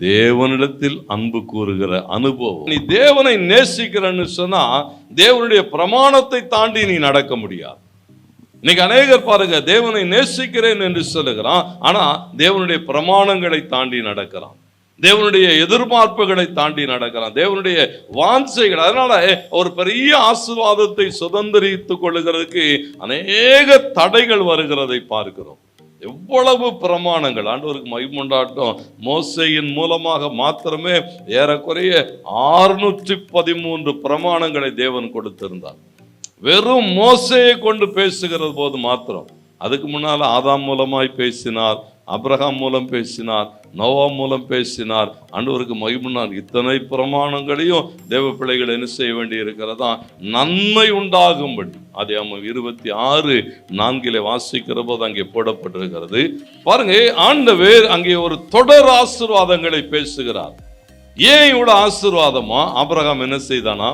தேவனிடத்தில் அன்பு கூறுகிற அனுபவம். நீ தேவனை நேசிக்கிறன்னு சொன்னா தேவனுடைய பிரமாணத்தை தாண்டி நீ நடக்க முடியாது. இன்னைக்கு அநேகர் பாருங்க தேவனை நேசிக்கிறேன் என்று சொல்லுகிறான் ஆனா தேவனுடைய பிரமாணங்களை தாண்டி நடக்கிறான். தேவனுடைய எதிர்பார்ப்புகளை தாண்டி நடக்கிறான். தேவனுடைய வாஞ்சைகள் அதனால ஒரு பெரிய ஆசீர்வாதத்தை சுதந்திரித்துக் கொள்ளுகிறதுக்கு அநேக தடைகள் வருகிறதை பார்க்கிறோம். எவ்வளவு பிரமாணங்கள். ஆண்டவருக்கு மகிமுண்டாட்டம். மோசையின் மூலமாக மாத்திரமே ஏறக்குறைய ஆறுநூற்றி பதிமூன்று பிரமாணங்களை தேவன் கொடுத்திருந்தார். வெறும் மோசையை கொண்டு பேசுகிறது போது மாத்திரம். அதுக்கு முன்னால் ஆதாம் மூலமாய் பேசினார். அப்ரஹாம் மூலம் பேசினார் நோவா மூலம் பேசினார். அன்றுவருக்கு மகிமுன்னார் இத்தனை பிரமாணங்களையும் தேவ பிள்ளைகள் என்ன செய்ய வேண்டி இருக்கிறதா நன்மை உண்டாகும்படி. அதே இருபத்தி ஆறு நான்கிலே வாசிக்கிற போது அங்கே போடப்பட்டிருக்கிறது. பாருங்க ஆண்டவர் அங்கே ஒரு தொடர் ஆசிர்வாதங்களை பேசுகிறார். ஏன் இவ்வளோ ஆசிர்வாதமா? அப்ரஹாம் என்ன செய்தானா?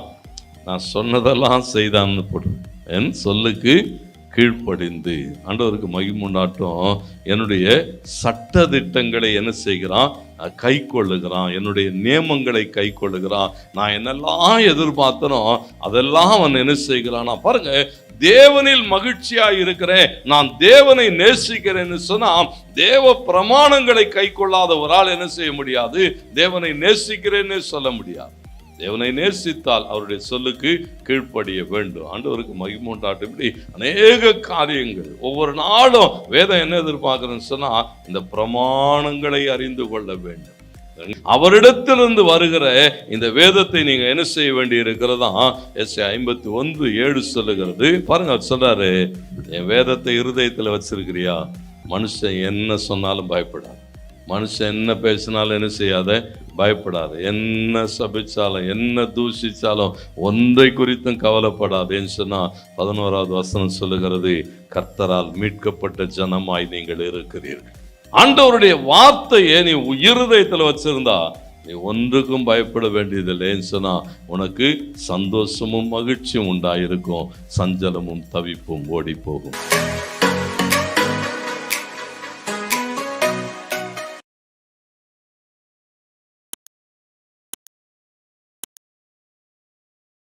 நான் சொன்னதெல்லாம் செய்தான்னு போடு. என் சொல்லுக்கு கீழ்ப்படிந்து ஆண்டவருக்கு மகிமுண்டாட்டம் என்னுடைய சட்ட திட்டங்களை என்ன செய்கிறான்? கை கொள்ளுகிறான். என்னுடைய நியமங்களை கை கொள்ளுகிறான். நான் என்னெல்லாம் எதிர்பார்த்தனோ அதெல்லாம் அவன் என்ன செய்கிறான்? பாருங்க தேவனில் மகிழ்ச்சியா இருக்கிறேன். நான் தேவனை நேசிக்கிறேன்னு சொன்னா தேவ பிரமாணங்களை கை கொள்ளாத ஒரு ஆள் என்ன செய்ய முடியாது? தேவனை நேசிக்கிறேன்னு சொல்ல முடியாது. தேவனை நேசித்தால் அவருடைய சொல்லுக்கு கீழ்ப்படிய வேண்டும். ஆண்டவருக்கு மகிமுண்டாட்டம் இப்படி அநேக காரியங்கள். ஒவ்வொரு நாளும் வேதம் என்ன எதிர்பார்க்குறேன்னு சொன்னா இந்த பிரமாணங்களை அறிந்து கொள்ள வேண்டும். அவரிடத்திலிருந்து வருகிற இந்த வேதத்தை நீங்க என்ன செய்ய வேண்டி இருக்கிறதா? எஸ் ஐம்பத்தி ஒன்று ஏழு சொல்லுகிறது. பாருங்க அவர் சொல்றாரு என் வேதத்தை இருதயத்துல வச்சிருக்கிறியா? மனுஷன் என்ன சொன்னாலும் பயப்படாது. மனுஷன் என்ன பேசினாலும் என்ன செய்யாத பயப்படாது. என்ன சபிச்சாலும் என்ன தூஷிச்சாலும் ஒன்றை குறித்தும் கவலைப்படாதேன்னு சொன்னா பதினோராவது வசனம் சொல்லுகிறது கர்த்தரால் மீட்கப்பட்ட ஜனமாய் நீங்கள் இருக்கிறீர்கள். ஆண்டவருடைய வார்த்தையை நீ இருதயத்தில் வச்சிருந்தா நீ ஒன்றுக்கும் பயப்பட வேண்டியதில்லைன்னு சொன்னா உனக்கு சந்தோஷமும் மகிழ்ச்சியும் உண்டாயிருக்கும் சஞ்சலமும் தவிப்பும் ஓடி போகும்